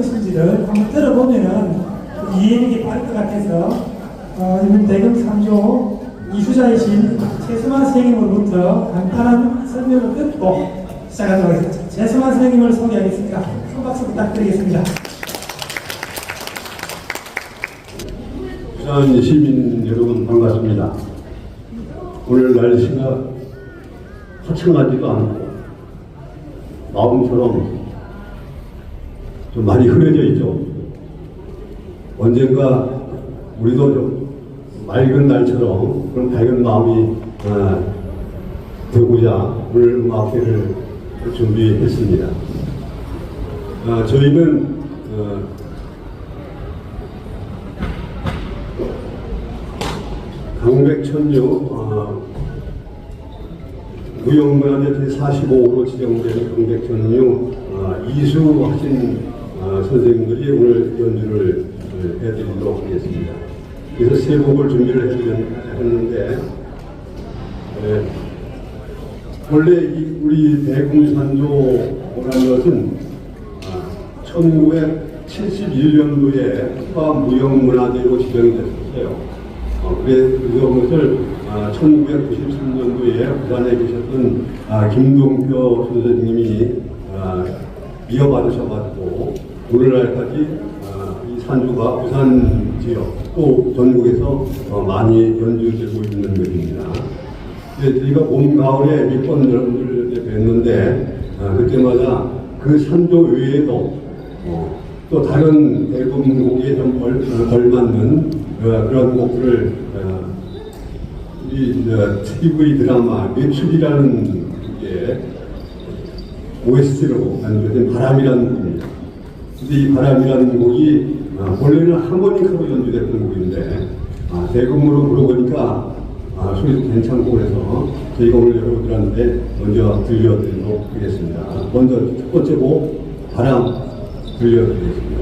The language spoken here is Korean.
것인지를 한번 들어보면은 이해하기 빠를 것 같아서 어, 이번 대금 3조 이수자이신 최수만 선생님으로부터 간단한 설명을 듣고 시작하도록 하겠습니다. 최수만 선생님을 소개하겠습니다. 큰 박수 부탁드리겠습니다. 부산 시민 여러분 반갑습니다. 오늘 날씨가 화창하지도 않고 마음처럼 좀 많이 흐려져 있죠. 언젠가 우리도 좀 맑은 날처럼 그런 밝은 마음이 어, 되고자 오늘 음악회를 준비했습니다. 어, 저희는 어, 강백천류 어, 무형문화재 제45호로 지정되는 강백천류 어, 이수하신 어, 선생님들이 오늘 연주를 어, 해드리도록 하겠습니다. 그래서 세 곡을 준비를 해드렸- 했는데 에, 원래 이 우리 대공산조라는 것은 아, 1971년도에 국가 무형문화재로 지정이 됐었어요. 어, 그래, 그것을 아, 1993년도에 부산에 계셨던 아, 김동표 선생님이 아, 이어받으셔가지고 오늘날까지 아, 이 산주가 부산 지역 또 전국에서 어, 많이 연주되고 있는 것입니다. 네, 저희가 봄, 가을에 몇 번 여러분들 뵀는데 아, 그때마다 그 산도 외에도 어, 또 다른 대금곡에 좀 걸, 어, 걸맞는 어, 그런 곡들을 어, 우리 저, TV 드라마 매출이라는 게 OST로 만들어진 바람이라는 곡입니다. 이 바람이라는 곡이 아, 원래는 하모니카로 연주됐던 곡인데 아, 대금으로 불어보니까 아, 소리도 괜찮고 그래서 저희가 오늘 여러분들한테 먼저 들려드리도록 하겠습니다. 먼저 첫 번째 곡 바람 들려드리겠습니다.